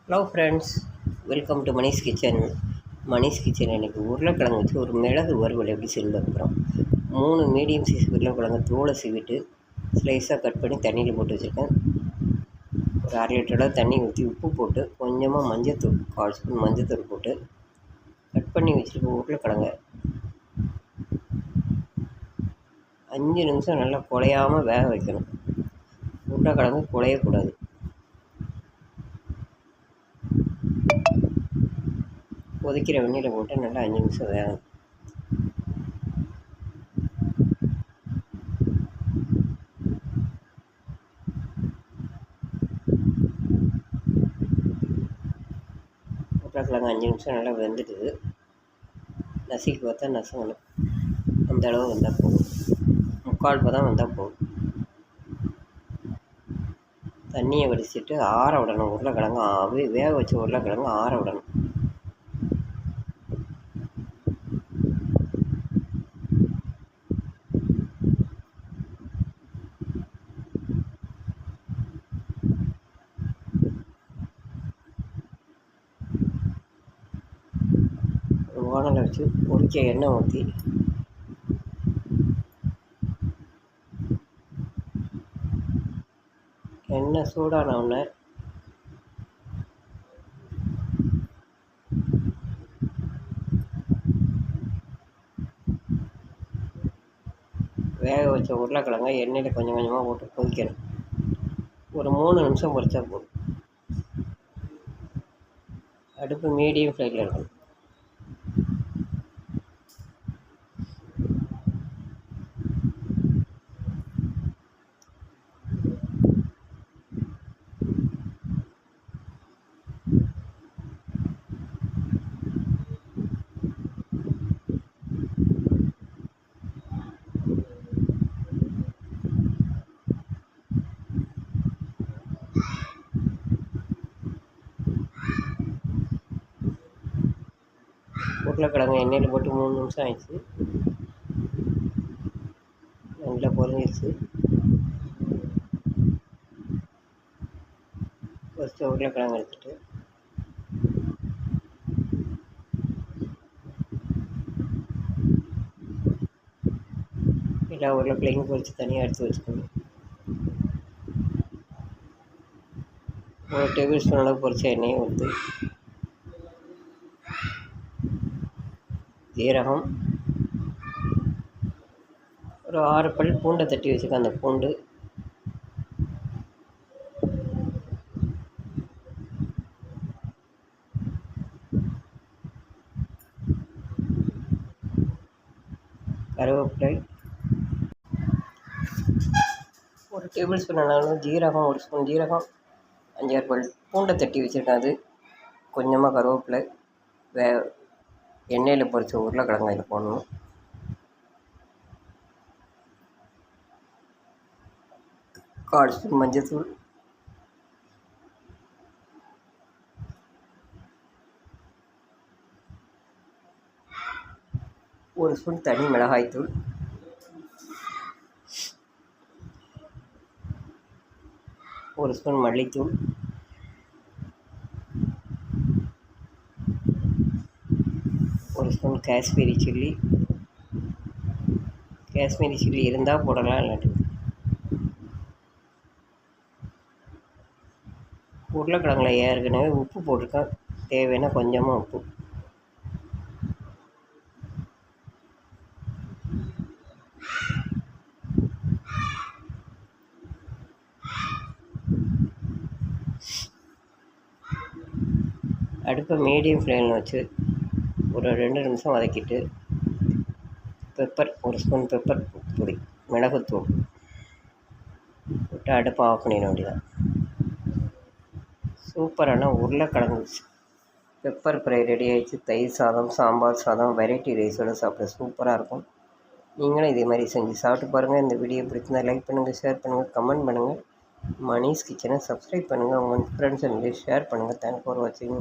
Hello friends welcome to Manish kitchen Manish kitchen எனக்கு உருளைக்கிழங்கு வச்சு ஒரு மிளகு வறுவல் எப்படி செய்யறது மூணு மீடியம் சைஸ் உருளைக்கிழங்கு தோலை சீவிட்டு ஸ்லைஸாக கட் பண்ணி தண்ணியில் போட்டு வச்சுருக்கேன். ஒரு அரை லிட்டரோட தண்ணி ஊற்றி உப்பு போட்டு கொஞ்சமாக மஞ்சத்தூள் கால் ஸ்பூன் மஞ்சத்தூள் போட்டு கட் பண்ணி வச்சுருக்க உருளைக்கிழங்கை அஞ்சு நிமிஷம் நல்லா குழையாமல் வேக வைக்கணும். உருளைக்கிழங்கு குழையக்கூடாது கொதிக்கிற வெந்நீரை போட்டு நல்லா அஞ்சு நிமிஷம் வேகும் உருளைக்கிழங்கு அஞ்சு நிமிஷம் நல்லா வெந்துட்டுது நசுக்கி பார்த்தா நசுங்கணும். அந்த அளவு வந்தால் போதும். முக்கால் பதம் வந்தால் போதும். தண்ணியை வடிச்சிட்டு ஆற விடணும். உருளைக்கிழங்கு ஆவி வேக வச்ச உருளைக்கிழங்கு ஆற விடணும். ஒரு வானலை வச்சு பொரிக்க எண்ணெய் ஊற்றி எண்ணெய் சூடான உடனே வேக வச்ச உருளைக்கிழங்க எண்ணெயில் கொஞ்சம் கொஞ்சமாக போட்டு கொதிக்கணும். ஒரு மூணு நிமிஷம் பொறிச்சா போதும். அடுப்பு மீடியம் ஃப்ளேமில் இருக்கணும். உருளைக்கிழங்கு எண்ணெயில் போட்டு மூணு நிமிஷம் ஆயிடுச்சு. நல்லா பொரிஞ்சிருச்சு. ஃபஸ்ட்டு உருளைக்கிழங்கு எடுத்துட்டு. எல்லா உருளைக்கிழங்கும் பொறிச்சு தனியாக எடுத்து வச்சுக்கணும். ஒரு டேபிள் ஸ்பூன் அளவு பொரிச்ச எண்ணெயும் வந்து ஜீரகம் ஒரு ஆறு பல் பூண்டை தட்டி வச்சுக்க அந்த பூண்டு. கருவேப்பிலை. ஒரு டேபிள் ஸ்பூன் அளவு ஜீரகம் ஒரு ஸ்பூன் ஜீரகம் அஞ்சாறு பல் பூண்டை தட்டி வச்சுருக்கேன் அது. கொஞ்சமாக கருவேப்பிலை வே எண்ணெயில் பொரிச்ச உருளைக்கிழங்கு அதில் போடணும். கால் ஸ்பூன் மஞ்சத்தூள். ஒரு ஸ்பூன் தனி மிளகாய்த்தூள் ஒரு ஸ்பூன் மல்லித்தூள். ஒரு spoon Kashmiri chilli. Kashmiri chilli இருந்தால் போடலாம் இல்லாட்டி உருளைக்கிழங்குல ஏற்கனவே உப்பு போட்டிருக்கேன். தேவைன்னா கொஞ்சமாக உப்பு. அடுப்பை மீடியம் ஃப்ளேமில் வச்சு ஒரு ரெண்டு நிமிஷம் வதக்கிட்டு பெப்பர் ஒரு ஸ்பூன் பெப்பர் பொடி மிளகுத்தூள் விட்டு அடுப்பை ஆஃப் பண்ணிட வேண்டியதான் சூப்பரான உருளைக்கிழங்கு பெப்பர் ஃப்ரை ரெடி ஆகிடுச்சு தயிர் சாதம் சாம்பார் சாதம் வெரைட்டி ரைஸோடு சாப்பிட சூப்பராக இருக்கும். நீங்களும் இதே மாதிரி செஞ்சு சாப்பிட்டு பாருங்கள் இந்த வீடியோ பிடிச்சிருந்தா லைக் பண்ணுங்கள் ஷேர் பண்ணுங்கள் கமெண்ட் பண்ணுங்கள் மணிஸ் கிச்சனை சப்ஸ்கிரைப் பண்ணுங்கள் உங்கள் ஃப்ரெண்ட்ஸ் வந்து ஷேர் பண்ணுங்கள் தேங்க் ஃபார் வாட்சிங்